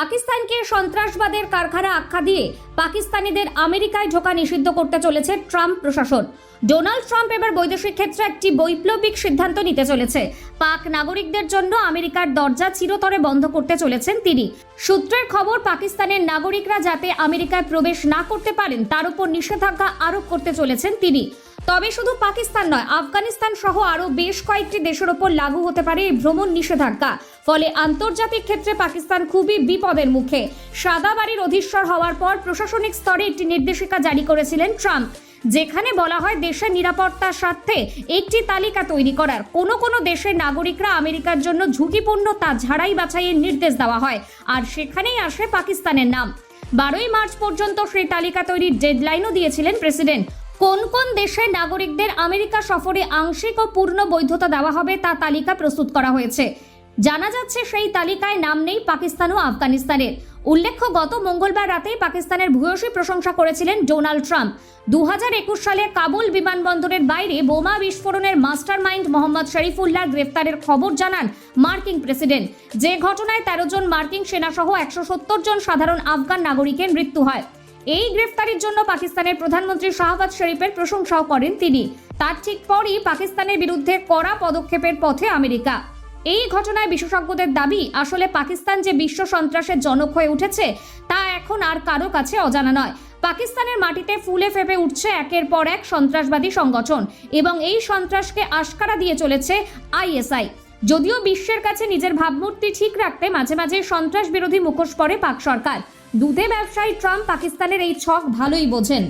পাকিস্তানকে সন্ত্রাসবাদের কারখানা আখ্যা দিয়ে পাকিস্তানিদের আমেরিকায় ঢোকা নিষিদ্ধ করতে চলেছে ট্রাম্প প্রশাসন। ডোনাল্ড ট্রাম্প এবার বৈদেশিক ক্ষেত্রে একটি বৈপ্লবিক সিদ্ধান্ত নিতে চলেছে। পাক নাগরিকদের জন্য আমেরিকার দরজা চিরতরে বন্ধ করতে চলেছেন তিনি। সূত্রের খবর, পাকিস্তানের নাগরিকরা যাতে আমেরিকায় প্রবেশ না করতে পারেন, তার উপর নিষেধাজ্ঞা আরোপ করতে চলেছেন তিনি। তবে শুধু পাকিস্তান নয়, আফগানিস্তান সহ আরও বেশ কয়েকটি দেশের ওপর লাগু হতে পারে এই ভ্রমণ নিষেধাজ্ঞা। ফলে আন্তর্জাতিক ক্ষেত্রে পাকিস্তান খুবই বিপদের মুখে। সাদা বাড়ির অধীশ্বর হওয়ার পর প্রশাসনিক স্তরে একটি নির্দেশিকা জারি করেছিলেন ট্রাম্প, যেখানে বলা হয় দেশের নিরাপত্তার স্বার্থে একটি তালিকা তৈরি করার। কোনো কোনো দেশের নাগরিকরা আমেরিকার জন্য ঝুঁকিপূর্ণ তা ঝাড়াই বাছাইয়ের নির্দেশ দেওয়া হয়, আর সেখানেই আসে পাকিস্তানের নাম। বারোই মার্চ পর্যন্ত সেই তালিকা তৈরির ডেডলাইনও দিয়েছিলেন প্রেসিডেন্ট। কোন কোন দেশের নাগরিকদের আমেরিকা সফরে আংশিক ও পূর্ণ বৈধতা দেওয়া হবে তা তালিকা প্রস্তুত করা হয়েছে। জানা যাচ্ছে সেই তালিকায় নাম নেই পাকিস্তান ও আফগানিস্তানের। উল্লেখ্য, গত মঙ্গলবার রাতেই পাকিস্তানের ভূয়সী প্রশংসা করেছিলেন ডোনাল্ড ট্রাম্প। দু হাজার একুশ সালে কাবুল বিমানবন্দরের বাইরে বোমা বিস্ফোরণের মাস্টারমাইন্ড মোহাম্মদ শরীফুল্লাহ গ্রেফতারের খবর জানান মার্কিন প্রেসিডেন্ট। যে ঘটনায় তেরো জন মার্কিন সেনাসহ একশো সত্তর জন সাধারণ আফগান নাগরিকের মৃত্যু হয়। এই গ্রেফতারির জন্য পাকিস্তানের প্রধানমন্ত্রী শাহবাজ শরীফের প্রশংসাও করেন তিনি। তার ঠিক পরই পাকিস্তানের বিরুদ্ধে কড়া পদক্ষেপের পথে আমেরিকা। এই ঘটনায় বিশেষজ্ঞদের দাবি, আসলে পাকিস্তান যে বিশ্ব সন্ত্রাসের জনক হয়ে উঠেছে, তা এখন আর কারও কাছে অজানা নয়। পাকিস্তানের মাটিতে ফুলে ফেপে উঠছে একের পর এক সন্ত্রাসবাদী সংগঠন এবং এই সন্ত্রাসকে আশকারা দিয়ে চলেছে আইএসআই। যদিও বিশ্বের কাছে নিজের ভাবমূর্তি ঠিক রাখতে মাঝে মাঝে সন্ত্রাস বিরোধী মুখোশ পরে পাক সরকার। দুধে ব্যবসায়ী ট্রাম্প পাকিস্তানের এই ছক ভালোই বোঝেন।